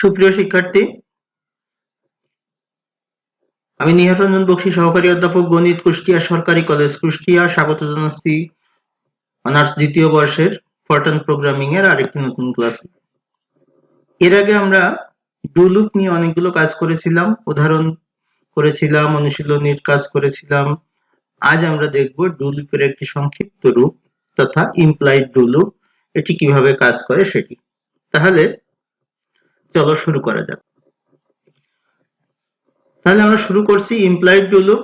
সুপ্রিয় শিক্ষার্থী, আমি নিহার রঞ্জন বক্সী, সহকারী অধ্যাপক, গণিত কুষ্টিয়া সরকারি কলেজ কুষ্টিয়া। স্বাগত জানাচ্ছি অনার্স দ্বিতীয় বর্ষের ফরটান প্রোগ্রামিং এর আরেকটি নতুন ক্লাসে এর আগে আমরা ডুলুপ নিয়ে অনেকগুলো কাজ করেছিলাম, উদাহরণ করেছিলাম, অনুশীলনীর কাজ করেছিলাম। আজ আমরা দেখব ডুলুপের একটি সংক্ষিপ্ত রূপ তথা ইমপ্লাইড ডুলুপ এটি কীভাবে কাজ করে সেটি। তাহলে চলো শুরু করা যাক। তাহলে আমরা শুরু করছি ইমপ্লাইড ডুলুপ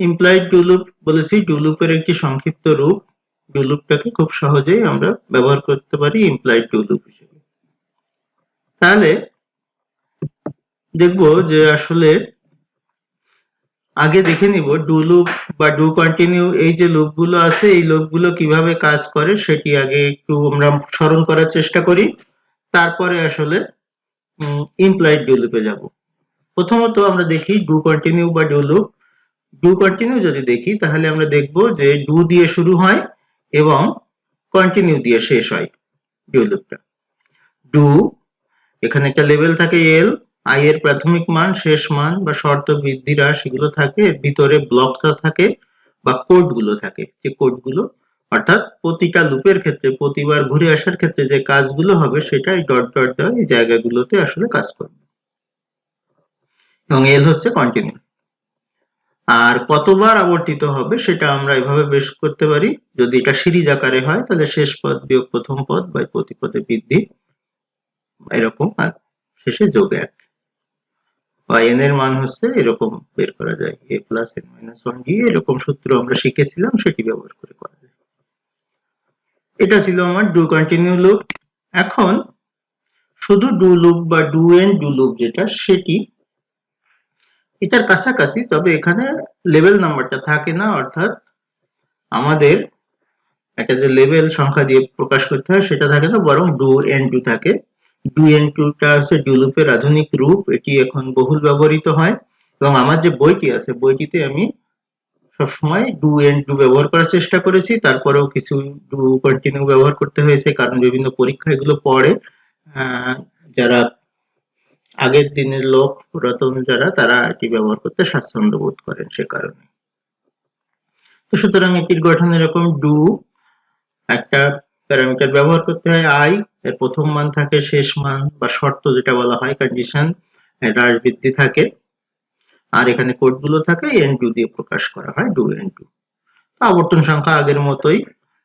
ইমপ্লাইড ডুলুপ বলেছি ডুলুপের একটি সংক্ষিপ্ত রূপ। ডুলুপটাকে খুব সহজেই আমরা ব্যবহার করতে পারি ইমপ্লাইড ডুলুপ হিসেবে। তাহলে দেখব যে আসলে আগে দেখে নিব ডু লুপ বা ডু কন্টিনিউ এই যে লুপগুলো আছে, এই লুপগুলো কীভাবে কাজ করে সেটি আগে একটু আমরা স্মরণ করার চেষ্টা করি। তারপরে আসলে ইমপ্লয়েড ডু লুপে যাব। প্রথমত আমরা দেখি ডু কন্টিনিউ বা ডুলুপ ডু কন্টিনিউ যদি দেখি, তাহলে আমরা দেখব যে ডু দিয়ে শুরু হয় এবং কন্টিনিউ দিয়ে শেষ হয় ডু ডু এখানে একটা লেভেল থাকে এল আই এর প্রাথমিক মান, শেষ মান বা শর্ত বৃদ্ধিরা সেগুলো থাকে, ভিতরে ব্লকটা থাকে বা কোডগুলো থাকে। যে কোডগুলো অর্থাৎ প্রতিটা লুপের ক্ষেত্রে, প্রতিবার ঘুরে আসার ক্ষেত্রে যে কাজগুলো হবে, সেটাই ডট ডট দেওয়া এই জায়গাগুলোতে আসলে কাজ করবে। এবং এল হচ্ছে কন্টিনিউ আর কতবার আবর্তিত হবে, সেটা আমরা এভাবে বেশ করতে পারি। যদি এটা সিরিজ আকারে হয়, তাহলে শেষ পদ বিয়োগ প্রথম পদ বা প্রতি পদে বৃদ্ধি। এরকম আর শেষে যোগ এক। বা এন এর মান হচ্ছে এরকম বের করা যায়। A plus N minus one D এরকম সূত্র আমরা শিখেছিলাম, সেটি ব্যবহার করে করা যায়। এটা ছিল আমার ডু কন্টিনিউ লুপ এখন শুধু ডু লুপ বা ডু এন ডু লুপ যেটা, সেটি এটার কাছাকাছি, তবে এখানে লেভেল নাম্বারটা থাকে না, অর্থাৎ আমাদের একটা যে লেভেল সংখ্যা দিয়ে প্রকাশ করতে হয়, সেটা থাকে না, বরং ডু এন টু থাকে। ডু এন টুটা হচ্ছে ডুলুপের আধুনিক রূপ, এটি এখন বহুল ব্যবহৃত হয়। এবং আমার যে বইটি আছে, বইটিতে আমি সবসময় ডু এন ডু ব্যবহার করার চেষ্টা করেছি। তারপরেও কিছু ডু কন্টিনিউ ব্যবহার করতে হয়েছে, কারণ বিভিন্ন পরীক্ষা এগুলো পড়ে। যারা আগের দিনের লোক, পুরাতন যারা, তারা এটি ব্যবহার করতে স্বাচ্ছন্দ্য বোধ করেন সে কারণে। তো সুতরাং এটির গঠন এরকম ডু একটা প্যারামিটার ব্যবহার করতে হয় আই এর প্রথম মান থাকে, শেষ মান বা শর্ত যেটা বলা হয় কন্ডিশন হ্রাস বৃদ্ধি থাকে। আর এখানে কোডগুলো থাকে এন টু দিয়ে প্রকাশ করা হয় ডু এন টু আবর্তন সংখ্যা আগের মতোই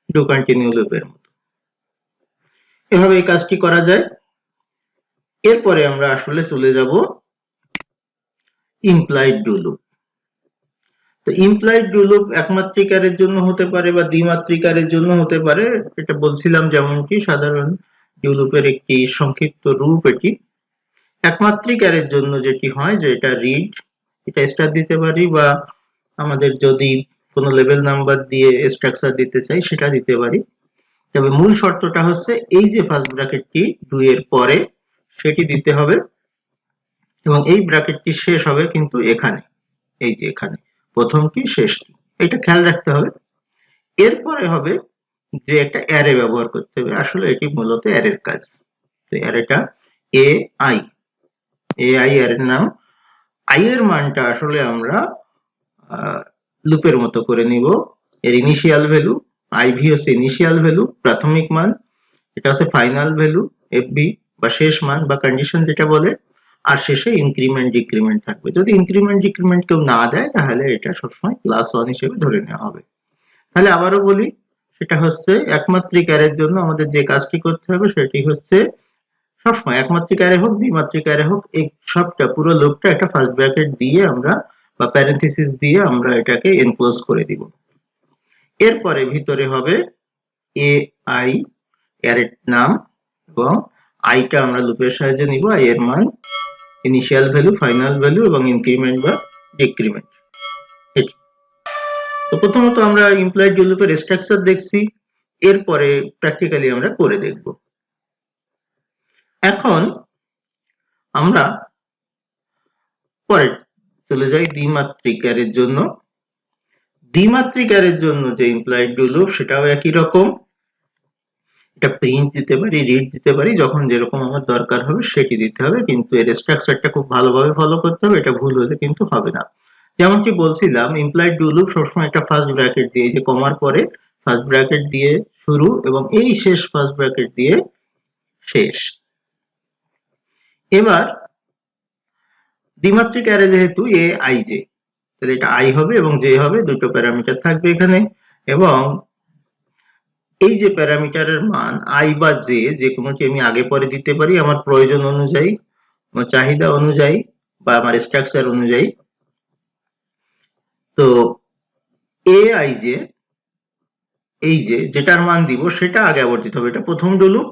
ডু কন্টিনিউ লুপের মতো। এভাবে এই কাজটি করা যায়। এরপরে আমরা আসলে চলে যাব ইমপ্লাইড ডু লুপ তো ইমপ্লাইড ডু লুপ একমাত্রিকারের জন্য হতে পারে বা দ্বিমাত্রিকারের জন্য হতে পারে, এটা বলছিলাম যেমন কি সাধারণ ডু লুপের একটি সংক্ষিপ্ত রূপ এটি। একমাত্রিকারের জন্য যেটি হয় যে এটা রিড এটা স্টার দিতে পারি বা আমাদের যদি কোনো লেভেল নাম্বার দিয়ে স্ট্রাকচার দিতে চাই সেটা দিতে পারি। তবে মূল শর্তটা হচ্ছে এই যে ফার্স্ট ব্র্যাকেটটি দুই এর পরে সেটি দিতে হবে এবং এই ব্র্যাকেটটি শেষ হবে কিন্তু এখানে, এই যে এখানে। প্রথমটি শেষটি এটা খেয়াল রাখতে হবে। এরপরে হবে যে একটা অ্যারে ব্যবহার করতে হবে। আসলে এটি মূলত অ্যারের কাজ। তো অ্যারেটা এ আই এ আই অ্যারের নাম আই এর মানটা আসলে আমরা লুপের মতো করে নিব। এর ইনিশিয়াল ভ্যালু আইভি হচ্ছে ইনিশিয়াল ভ্যালু প্রাথমিক মান, এটা হচ্ছে ফাইনাল ভ্যালু এফবি বা শেষ মান, বা কন্ডিশন যেটা বলে, আর শেষে ইনক্রিমেন্ট ডিক্রিমেন্ট থাকবে। যদি ইনক্রিমেন্ট ডিক্রিমেন্ট কেউ না দেয়, তাহলে এটা সবসময় প্লাস ওয়ান হিসেবে ধরে নেওয়া হবে। তাহলে আবারও বলি, সেটা হচ্ছে একমাত্রিক অ্যারের জন্য আমাদের যে কাজটি করতে হবে, সেটি হচ্ছে সবসময় একমাত্রিক অ্যারে হোক দ্বিমাত্রিক অ্যারে হোক, এই সবটা পুরো লোকটা একটা ফার্স্ট ব্র্যাকেট দিয়ে আমরা বা প্যারেন্থিসিস দিয়ে আমরা এটাকে এনক্লোজ করে দিব। এরপরে ভিতরে হবে এ আই অ্যারের নাম এবং আইটা আমরা লুপের সাহায্যে নিব। আই এর মান ইনিশিয়াল ভ্যালু ফাইনাল ভ্যালু এবং ইনক্রিমেন্ট বা ডিক্রিমেন্ট তো প্রথমত আমরা ইমপ্লয়েড লুপের স্ট্রাকচার দেখছি, এরপরে প্র্যাকটিক্যালি আমরা করে দেখব। এখন আমরা পরে চলে যাই দ্বিমাত্রিক অ্যারের জন্য। দ্বিমাত্রিক অ্যারের জন্য যে ইমপ্লয়েড লুপ সেটাও একই রকম। এটা প্রিন্ট দিতে পারি রিড দিতে পারি, যখন যেরকম আমার দরকার হবে সেটি দিতে হবে, কিন্তু এর স্ট্রাকচারটা খুব ভালোভাবে ফলো করতে হবে, এটা ভুল হলে কিন্তু হবে না। যেমনটি বলছিলাম ইমপ্লয়েড ডু লুপ সবসময় একটা ফার্স্ট ব্র্যাকেট দিয়ে যে কমার পরে ফার্স্ট ব্র্যাকেট দিয়ে শুরু এবং এই শেষ ফার্স্ট ব্র্যাকেট দিয়ে শেষ। এবার দ্বিমাত্রিক অ্যারে যেহেতু এ আই জে তাহলে এটা আই হবে এবং জে হবে, দুটো প্যারামিটার থাকবে এখানে এবং এই যে প্যারামিটারের মান আই বা জে যে কোনোটি আমি আগে পরে দিতে পারি, আমার প্রয়োজন অনুযায়ী, আমার চাহিদা অনুযায়ী বা আমার স্ট্রাকচার অনুযায়ী। তো এ আই যে এই যে যেটার মান দিব, সেটা আগে আবর্তিত হবে। এটা প্রথম ডুলুপ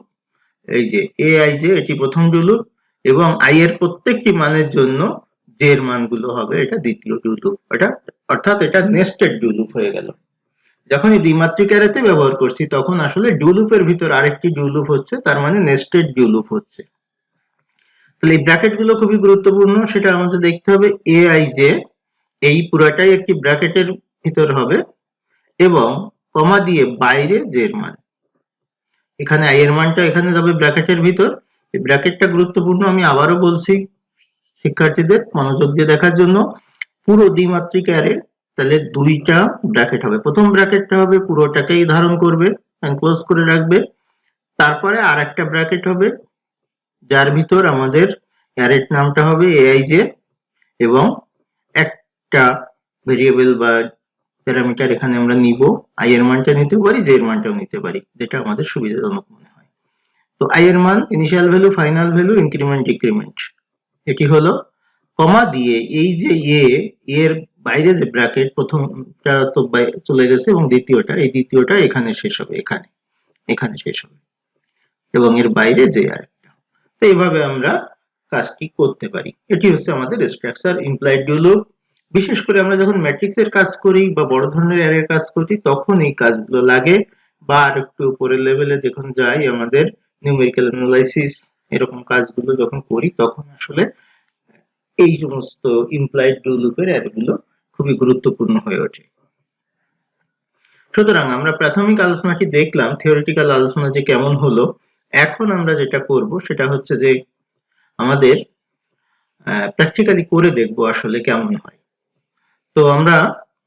এই যে এ আই যে এটি প্রথম ডুলুপ এবং আই এর প্রত্যেকটি মানের জন্য জে এর মানগুলো হবে এটা দ্বিতীয় ডুলুপ এটা অর্থাৎ এটা নেস্টেড ডুলুপ হয়ে গেল। যখন এই দ্বিমাত্রিক অ্যারেতে ব্যবহার করছি, তখন আসলে ডুলুপের ভিতর আরেকটি ডুলুপ হচ্ছে, তার মানে নেস্টেড ডুলুপ হচ্ছে। তাহলে এই ব্র্যাকেটগুলো খুবই গুরুত্বপূর্ণ, সেটা আমাদের দেখতে হবে এ আই জে এই পুরাটাই একটি ব্র্যাকেটের ভিতর হবে, এবং কমা দিয়ে বাইরে জে এর মান। এখানে আই এর মানটা এখানে যাবে ব্র্যাকেটের ভিতর এই ব্র্যাকেটটা গুরুত্বপূর্ণ, আমি আবারও বলছি শিক্ষার্থীদের মনোযোগ দিয়ে দেখার জন্য, পুরো দ্বিমাত্রিক অ্যারে তাহলে দুইটা ব্র্যাকেট হবে। প্রথম ব্র্যাকেটটা হবে, পুরোটাকেই ধারণ করবে ক্লোজ করে রাখবে। তারপরে আর একটা ব্র্যাকেট হবে, যার ভিতর আমাদের অ্যারের নামটা হবে এআইজে এবং একটা ভেরিয়েবল বা প্যারামিটার এখানে আমরা নিব। আই এর মানটা নিতে পারি জে এর মানটাও নিতে পারি, যেটা আমাদের সুবিধাজনক মনে তো আই এর মান initial value final value increment decrement এটি হলো কমা দিয়ে এই যে এ এর বাইরে যে ব্র্যাকেট প্রথমটা তো চলে গেছে এবং দ্বিতীয়টা, এই দ্বিতীয়টা এখানে শেষ হবে, এখানে এখানে শেষ হবে। এবং এর বাইরে যে আরেকটা। তো এইভাবে আমরা কাজটি করতে পারি। এটি হচ্ছে আমাদের স্ট্রাকচার ইমপ্লয়েড ডুলুপ বিশেষ করে আমরা যখন ম্যাট্রিক্স এর কাজ করি বা বড় ধরনের অ্যারের কাজ করি তখন এই কাজগুলো লাগে। বা আর একটু উপরের লেভেলে যখন যাই, আমাদের নিউমেরিক্যাল অ্যানালাইসিস এরকম কাজগুলো যখন করি, তখন আসলে এই সমস্ত ইমপ্লয়েড ডু লুপের অ্যারেগুলো খুবই গুরুত্বপূর্ণ হয়ে ওঠে। সুতরাং আমরা প্রাথমিক আলোচনাটি দেখলাম থিওরিটিক্যাল আলোচনা যে কেমন হলো, এখন আমরা যেটা করব সেটা হচ্ছে যে আমাদের প্র্যাকটিক্যালি করে দেখব আসলে কেমন হয়। তো আমরা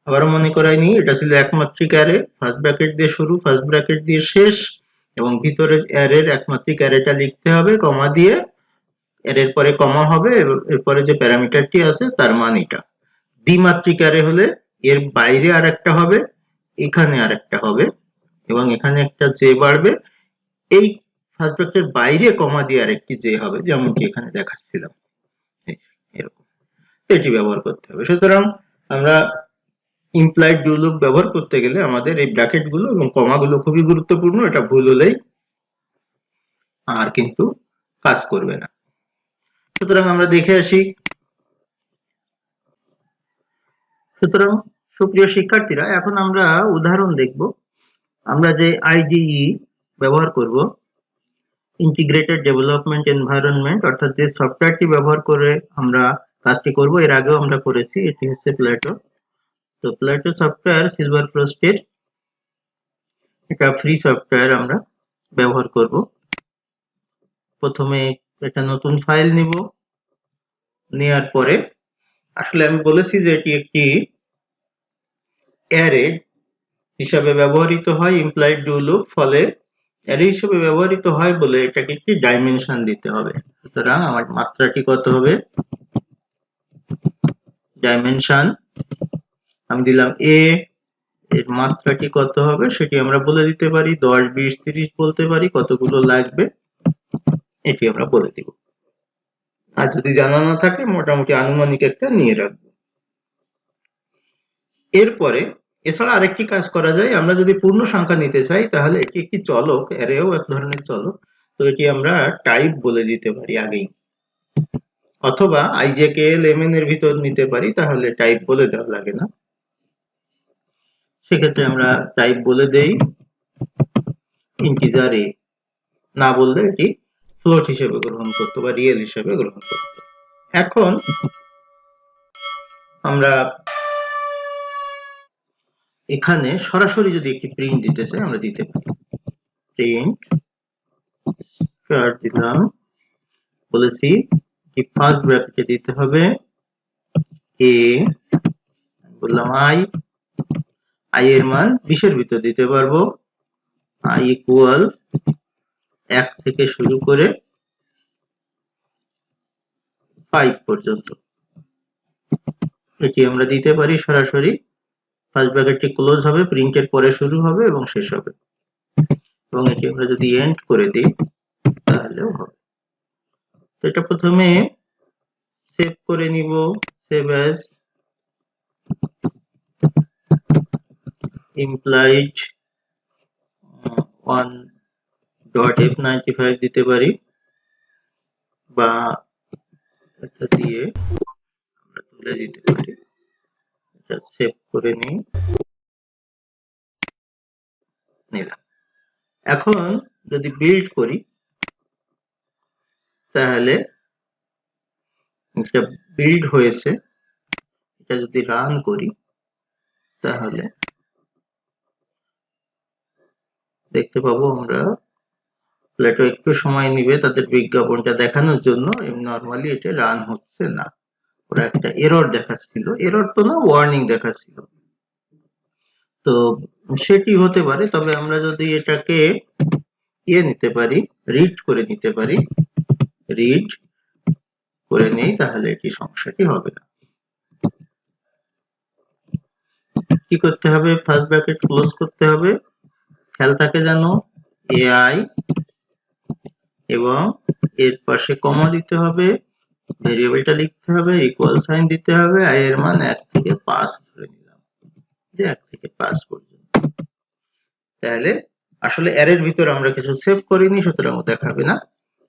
আবারও মনে করাই নি এটা ছিল একমাত্রিক অ্যারে ফার্স্ট ব্র্যাকেট দিয়ে শুরু ফার্স্ট ব্র্যাকেট দিয়ে শেষ এবং ভিতরে অ্যারের একমাত্রিক অ্যারেটা লিখতে হবে কমা দিয়ে এর পরে কমা হবে, এরপরে যে প্যারামিটারটি আছে তার মান এটা দ্বিমাত্রিক অ্যারে হলে এর বাইরে আর একটা হবে, এখানে আর একটা হবে, এবং এখানে একটা জে বাড়বে। এই ফার্স্ট ব্র্যাকেটের বাইরে কমা দিয়ে আরেকটি জে হবে, যেমনটি এখানে দেখাচ্ছিলাম। এরকম। এটি ব্যবহার করতে হবে। সুতরাং আমরা ইমপ্লয়েড ডু লুপ ব্যবহার করতে গেলে আমাদের এই ব্র্যাকেটগুলো এবং কমা গুলো খুবই গুরুত্বপূর্ণ, এটা ভুল হলেই আর কিন্তু কাজ করবে না। সুতরাং আমরা দেখে আসি। সুতরাং সুপ্রিয় শিক্ষার্থীরা, এখন আমরা উদাহরণ দেখব। আমরা যে আইডিই ব্যবহার করব ইন্টিগ্রেটেড ডেভেলপমেন্ট এনভায়রনমেন্ট অর্থাৎ যে সফটওয়্যারটি ব্যবহার করে আমরা কাজটি করব, এর আগেও আমরা করেছি, এটি হচ্ছে প্ল্যাটো তো প্ল্যাটো সফটওয়্যার সিলভার ফ্রস্টের এটা ফ্রি সফটওয়্যার আমরা ব্যবহার করব। প্রথমে একটা নতুন ফাইল নিব, নেয়ার পরে আসলে আমি বলেছি যে এটি একটি অ্যারে হিসাবে ব্যবহৃত হয় ইমপ্লয়েড ডু লুপ ফলে অ্যারে হিসেবে ব্যবহৃত হয় বলে এটাকে একটি ডাইমেনশন দিতে হবে। সুতরাং আমার মাত্রাটি কত হবে? ডাইমেনশন আমি দিলাম এ এর মাত্রাটি কত হবে সেটি আমরা বলে দিতে পারি, দশ, বিশ, তিরিশ বলতে পারি, কতগুলো লাগবে এটি আমরা বলে দিব। আর যদি জানা না থাকে, মোটামুটি আনুমানিক একটা নিয়ে রাখব। এরপরে, এছাড়া আরেকটি কাজ করা যায়, আমরা যদি পূর্ণ সংখ্যা নিতে চাই, তাহলে এটি একটি চলক, অ্যারেও এক ধরনের চলক, তো এটি আমরা টাইপ বলে দিতে পারি আগেই। অথবা আইজেকে লেমেন এর ভিতর নিতে পারি, তাহলে টাইপ বলে দেওয়া লাগে না। সেক্ষেত্রে আমরা টাইপ বলে দেই ইন্টিজার এ না বললে এটি ফ্লোট হিসেবে গ্রহণ করতো বা রিয়েল হিসেবে গ্রহণ করতো। এখন আমরা এখানে সরাসরি যদি একটি প্রিন্ট দিতে চাই, আমরা দিতে পারি। প্রিন্ট দিলাম। বলেছি কি ফার্স্ট ব্র্যাকেটে দিতে হবে এ বললাম আই আই এর মান বিশের ভিতর দিতে পারব। আই ইকুয়াল এক থেকে শুরু করে ফাইভ পর্যন্ত। এটি আমরা দিতে পারি সরাসরি। ফার্স্ট ব্র্যাকেটটি ক্লোজ হবে প্রিন্টের পরে শুরু হবে এবং শেষ হবে। এবং এটি আমরা যদি এন্ড করে দিই, তাহলেও হবে। এটা প্রথমে সেভ করে নিব save as implied one dot F five দিতে পারি বা এটা দিয়ে আমরা তুলে দিতে পারি। এটা সেভ করে নিই। নিলাম। এখন যদি বিল্ড করি, তাহলে এটা বিল্ড হয়েছে। এটা যদি রান করি, তাহলে দেখতে পাবো আমরা। প্লেটো একটু সময় নিবে তাদের বিজ্ঞাপনটা দেখানোর জন্য। নর্মালি এটা রান হচ্ছে না। ওরা একটা এরর দেখাচ্ছিল। এরর তো না ওয়ার্নিং দেখাচ্ছিল। তো সেটি হতে পারে, তবে আমরা যদি এটাকে ইয়ে নিতে পারি রিড করে নিতে পারি রিড করে নেই, তাহলে এটি সমস্যাটি হবে না। কি করতে হবে? ফার্স্ট ব্র্যাকেট ক্লোজ করতে হবে। খেয়াল থাকে যেন এআই এবং এর পাশে কমা দিতে হবে ভেরিয়েবলটা লিখতে হবে ইকুয়াল সাইন দিতে হবে আই এর মান এক থেকে পাঁচ ধরে নিলাম। যে এক থেকে পাঁচ পর্যন্ত। তাহলে আসলে অ্যারের ভিতর আমরা কিছু সেভ করিনি, সুতরাং দেখাবে না।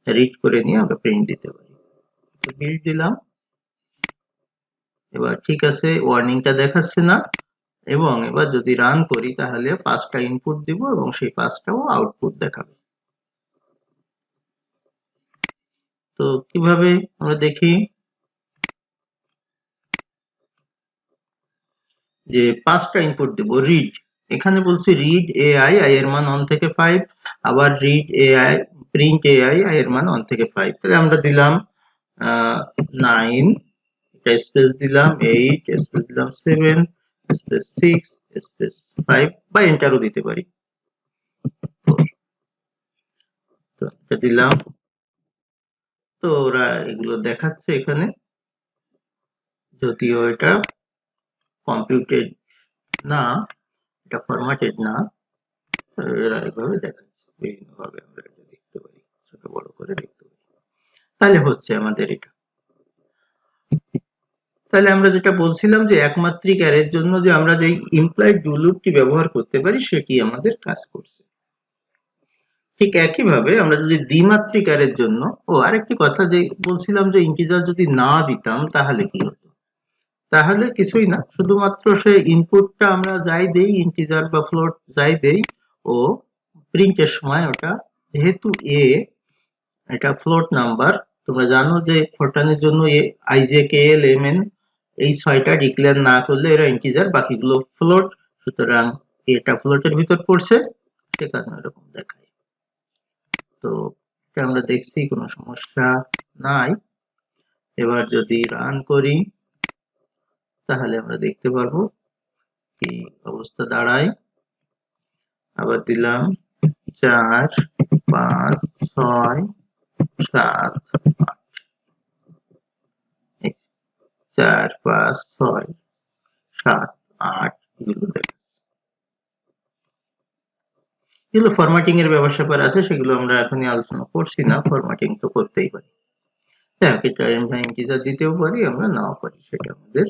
রিড করে নিয়ে আমরা প্রিন্ট দিতে পারি। বিল্ড দিলাম। এবার ঠিক আছে ওয়ার্নিংটা দেখাচ্ছে না। এবং এবার যদি রান করি, তাহলে পাঁচটা ইনপুট দিব এবং সেই পাঁচটাও আউটপুট দেখাবে। তো কীভাবে আমরা দেখি? যে পাঁচটা ইনপুট দিব রিড এখানে বলছি রিড এআই আই এর মান অন থেকে ফাইভ আবার read AI print AI I এর মান অন থেকে ফাইভ তাহলে আমরা দিলাম নাইন এটা স্পেস দিলাম এইট স্পেস দিলাম seven space six space five বা এন্টারও দিতে পারি তো দিলাম। তো ওরা এগুলো দেখাচ্ছে এখানে। যদিও এটা কম্পিউটেড না, এটা ফরম্যাটেড না এরা এভাবে দেখাচ্ছে। বিভিন্ন ভাবে আমরা এটা দেখতে পারি, ছোট বড় করে দেখতে পারি। তাহলে হচ্ছে আমাদের এটা তাহলে আমরা যেটা বলছিলাম যে একমাত্রিক অ্যারের জন্য যে আমরা যে ইমপ্লয়েড ডু লুপটি ব্যবহার করতে পারি, সেটি আমাদের কাজ করছে। ঠিক একইভাবে আমরা যদি দ্বিমাত্রিক অ্যারের জন্য, ও আরেকটি কথা যে বলছিলাম যে ইন্টিজার যদি না দিতাম, তাহলে কি হতো? তাহলে কিছুই না। শুধুমাত্র সে ইনপুটটা আমরা যাই দেই ইন্টিজার বা ফ্লোট যাই দেই, ও প্রিন্টের সময় ওটা, যেহেতু এ এটা ফ্লোট নাম্বার তোমরা জানো যে ফোরটানের জন্য এ আইজে কে এল এম এন এই ছয়টা ডিক্লেয়ার না করলে এরা ইন্টিজার বাকিগুলো ফ্লোট সুতরাং এটা ফ্লোটের ভিতর পড়ছে সে কারণে এরকম দেখায়। তো এটা আমরা দেখছি, কোনো সমস্যা নাই। এবার যদি রান করি, তাহলে আমরা দেখতে পারব কি অবস্থা দাঁড়ায়। আবার দিলাম চার, পাঁচ, ছয়, সাত, আট। চার, পাঁচ, ছয়, সাত, আট এগুলো দেখাচ্ছে এগুলো ফরম্যাটিং এর ব্যাপার স্যাপার আছে, সেগুলো আমরা এখনই আলোচনা করছি না ফরম্যাটিং তো করতেই পারি। এটা ইন্টিজার দিতেও পারি, আমরা নাও পারি, সেটা আমাদের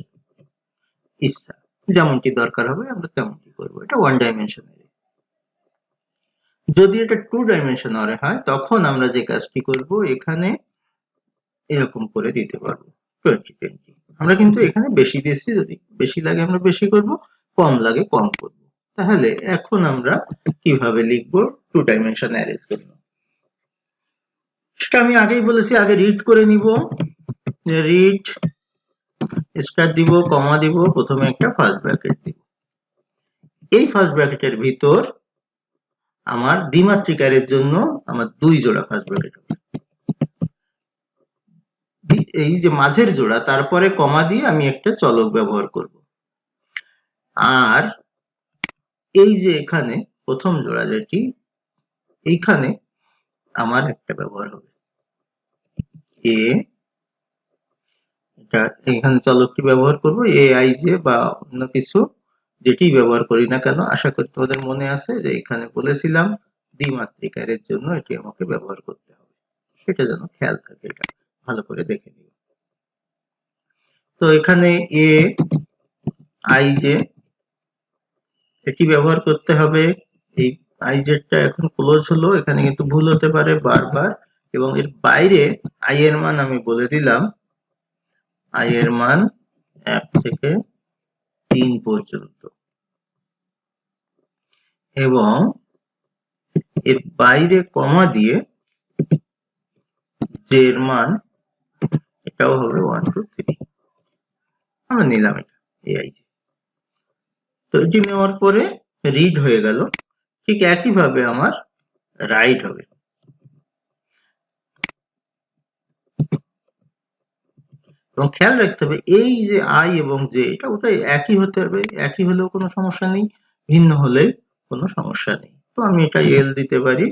ইচ্ছা। যেমনটি দরকার হবে, আমরা তেমনটি করব। এটা ওয়ান ডাইমেনশনাল যদি এটা টু ডাইমেনশনাল হয়, তখন আমরা যে কাজটি করব, এখানে এরকম করে দিতে পারব। টোয়েন্টি টোয়েন্টি আমরা কিন্তু এখানে বেশি দিচ্ছি যদি বেশি লাগে আমরা বেশি করব, কম লাগে কম করব। তাহলে এখন আমরা কীভাবে লিখব? টু ডাইমেনশন অ্যারের জন্য সেটা আমি আগেই বলেছি, আগে রিড করে নিব। রিড স্টার দিব কমা দিব, প্রথমে একটা ফার্স্ট ব্র্যাকেট দিব। এই ফার্স্ট ব্র্যাকেটের ভিতর আমার দ্বিমাত্রিক অ্যারের জন্য আমার দুই জোড়া ফার্স্ট ব্র্যাকেট এই যে মাঝের জোড়া, তারপরে কমা দিয়ে আমি একটা চলক ব্যবহার করব। আর এই যে এখানে প্রথম জোড়া যেটি, এইখানে আমার একটা ব্যবহার হবে। এ, এটা এখানে চলকটি ব্যবহার করব। এ, আই, জে বা অন্য কিছু যেটি ব্যবহার করি না কেন, আশা করি তোমাদের মনে আছে যে এখানে বলেছিলাম দ্বিমাত্রিক অ্যারের জন্য এটি আমাকে ব্যবহার করতে হবে। সেটা যেন খেয়াল থাকে এটা। ভালো করে দেখে নিও। তো এখানে এ আই জে এটি ব্যবহার করতে হবে? এই আই জেডটা এখন ক্লোজ হলো, এখানে কিন্তু ভুল হতে পারে বারবার, এবং এর বাইরে আই এর মান আমি বলে দিলাম। আই এর মান এক থেকে তিন পর্যন্ত। এবং এর বাইরে কমা দিয়ে যে এর মান এটাও হবে ওয়ান টু থ্রি আমরা নিলাম এটা এআই তো এটি নেওয়ার পরে রিড হয়ে গেল। ঠিক একইভাবে আমার রাইট হবে। এবং খেয়াল রাখতে হবে, এই যে আই এবং জে এটা ওটাই একই হতে হবে, একই হলেও কোনো সমস্যা নেই, ভিন্ন হলে কোনো সমস্যা নেই। তো আমি এটা এল দিতে পারি,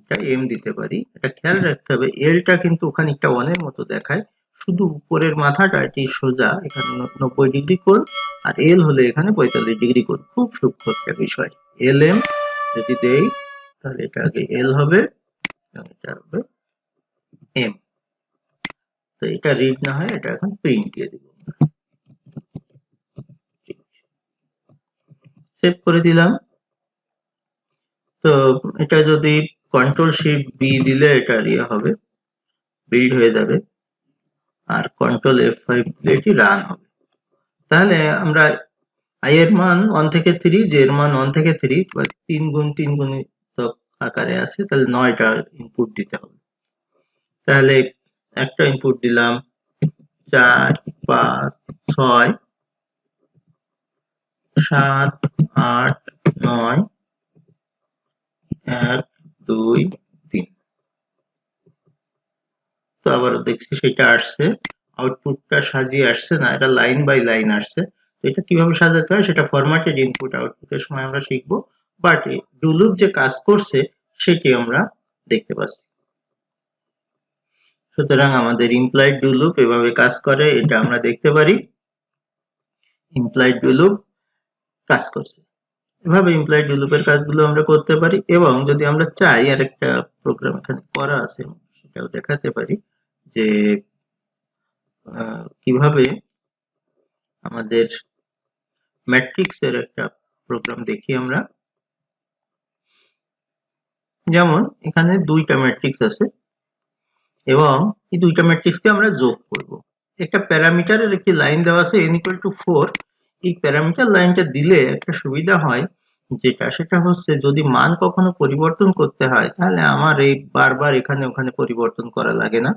এটা এম দিতে পারি। এটা খেয়াল রাখতে হবে এলটা কিন্তু খানিকটা ওয়ানের মতো দেখায়। শুধু উপরের মাথাটা এটি সোজা, এখানে নব্বই ডিগ্রি কোণ, আর এল হলে এখানে পঁয়তাল্লিশ ডিগ্রি কোণ। খুব সূক্ষ্ম একটা বিষয়। এল এম যদি দেই, তাহলে এটা আগে এল হবে এটা হবে এম তো এটা রিড না হয়, এটা এখন প্রিন্ট দিয়ে দিব। সেভ করে দিলাম। তো এটা যদি কন্ট্রোল শিফট বি দিলে এটা ইয়ে হবে বিল্ড হয়ে যাবে। আর কন্ট্রোল এফ ফাইভ দিলে এটি রান হবে। তাহলে আমরা আই এর মান ওয়ান থেকে থ্রি জে এর মান ওয়ান থেকে থ্রি বা তিন গুণ তিন গুণিত আকারে আছে, তাহলে নয়টা ইনপুট দিতে হবে। তাহলে একটা ইনপুট দিলাম চার, পাঁচ, ছয়, সাত, আট, নয়, এক, দুই তিন তো আবার দেখছি সেটা আসছে। আউটপুটটা সাজিয়ে আসছে না, এটা লাইন বাই লাইন আসছে। তো এটা কীভাবে সাজাতে হয় সেটা ফরম্যাটেড ইনপুট আউটপুটের সময় আমরা শিখব। বাট ডুলুপ যে কাজ করছে, সেটি আমরা দেখতে পাচ্ছি। সুতরাং আমাদের ইমপ্লয়েড ডুলুপ এভাবে কাজ করে, এটা আমরা দেখতে পারি। ইমপ্লয়েড ডুলুপ কাজ করছে। এভাবে ইমপ্লয়েড ডুলুপের কাজগুলো আমরা করতে পারি এবং যদি আমরা চাই আর একটা প্রোগ্রাম এখানে করা আছে, সেটাও দেখাতে পারি। যে কীভাবে আমাদের ম্যাট্রিক্স এর একটা প্রোগ্রাম দেখি আমরা। যেমন, এখানে দুইটা ম্যাট্রিক্স আছে এবং এই দুইটা ম্যাট্রিক্সকে আমরা যোগ করব। একটা প্যারামিটারের একটি লাইন দেওয়া আছে n ইকুয়াল টু ফোর এই প্যারামিটার লাইনটা দিলে একটা সুবিধা হয়, যেটা সেটা হচ্ছে যদি মান কখনো পরিবর্তন করতে হয়, তাহলে আমার এই বারবার এখানে ওখানে পরিবর্তন করা লাগে না।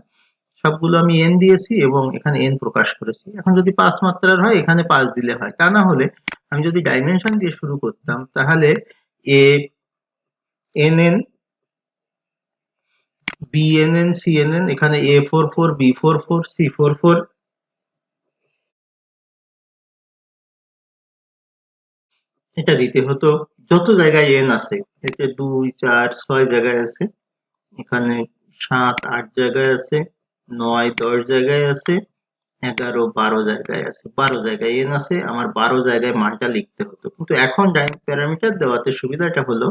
সবগুলো আমি এন দিয়েছি এবং এখানে এন প্রকাশ করেছি। এখন যদি পাঁচ মাত্রার হয়, এখানে পাঁচ দিলে হয়। তা না হলে আমি যদি ডাইমেনশন দিয়ে শুরু করতাম, তাহলে A N N BNN CNN এখানে A four four B four four C four four এটা দিতে হতো। যত জায়গায় এন আছে, এতে দুই, চার, ছয় জায়গায় আছে। এখানে সাত, আট জায়গায় আছে। নয়, দশ জায়গায় আছে, এগারো, বারো জায়গায় আছে। বারো জায়গায় এন আছে, আমার বারো জায়গায় মানটা লিখতে হতো। কিন্তু এখন ডাইন প্যারামিটার দেওয়াতে সুবিধাটা হলো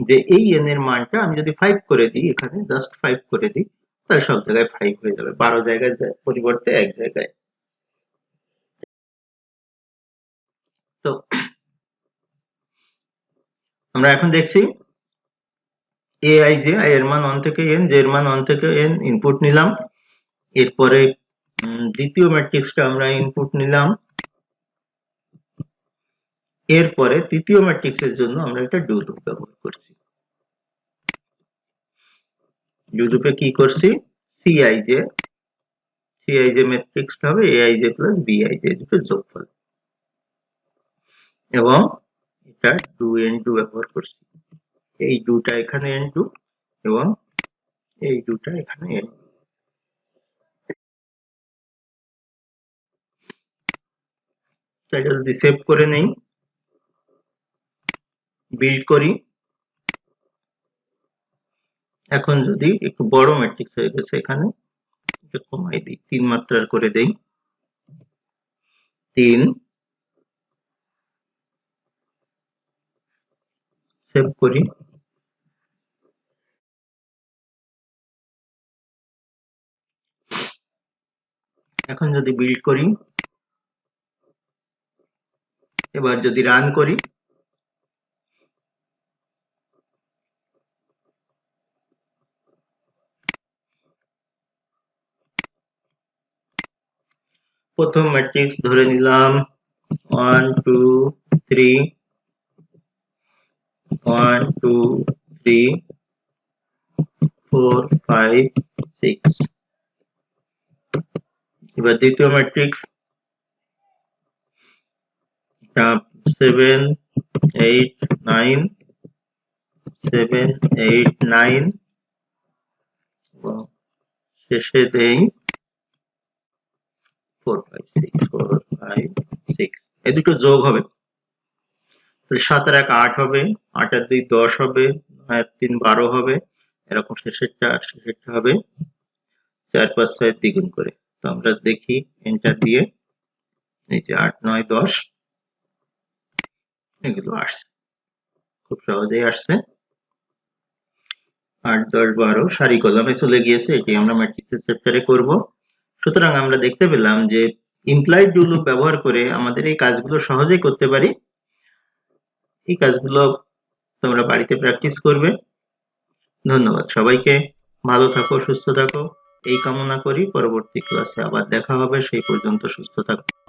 যে এই এন এর মানটা আমি যদি ফাইভ করে দিই, এখানে জাস্ট ফাইভ করে দিই, তাহলে সব জায়গায় ফাইভ হয়ে যাবে। বারো জায়গায় পরিবর্তে এক জায়গায়। তো আমরা এখন দেখছি এ আই জে আই এর মান ওয়ান থেকে এন জে এর মান ওয়ান থেকে এন ইনপুট নিলাম। এরপরে দ্বিতীয় ম্যাট্রিক্সটা আমরা ইনপুট নিলাম। এরপরে তৃতীয় ম্যাট্রিক্সের জন্য আমরা একটা ডু লুপ ব্যবহার করছি। ডু লুপে কি করছি? সিআইজে সিআইজে ম্যাট্রিক্সটা হবে এআইজে প্লাস বিআইজে দুটো যোগফল। এবং এটা ডু এন টু ব্যবহার করছি। এই দুটা এখানে এন টু এবং এই দুটা এখানে এন এটা যদি সেভ করে নেই বিল্ড করি, এখন যদি একটু বড় ম্যাট্রিক্স হয়ে গেছে এখানে কমাই দিই, তিন মাত্রার করে দেই, তিন সেভ করি, এখন যদি বিল্ড করি এবার যদি রান করি, প্রথম ম্যাট্রিক্স ধরে নিলাম one two three one two three four five six এবার দ্বিতীয় matrix seven eight nine seven eight nine শেষে দেই four five six four five six এই দুটো যোগ হবে। সাত আর এক আট হবে, আট আর দুই দশ হবে, নয় আর তিন বারো হবে। এরকম শেষেরটা শেষেরটা হবে। চার পাঁচ ছয় দ্বিগুণ করে। তো আমরা দেখি এন্টার দিয়ে, এই যে আট, নয়, দশ। এগুলো আসছে। খুব সহজেই আসছে। আট, দশ, বারো, সারি কলামে চলে গিয়েছে এটি আমরা ম্যাট্রিক্সের করব। সুতরাং আমরা দেখতে পেলাম যে ইমপ্লয়েড ব্যবহার করে আমাদের এই কাজগুলো সহজেই করতে পারি। এই কাজগুলো তোমরা বাড়িতে প্র্যাকটিস করবে। ধন্যবাদ সবাইকে। ভালো থাকো, সুস্থ থাকো। এই কামনা করি। পরবর্তী ক্লাসে আবার দেখা হবে। সেই পর্যন্ত সুস্থ থাকো।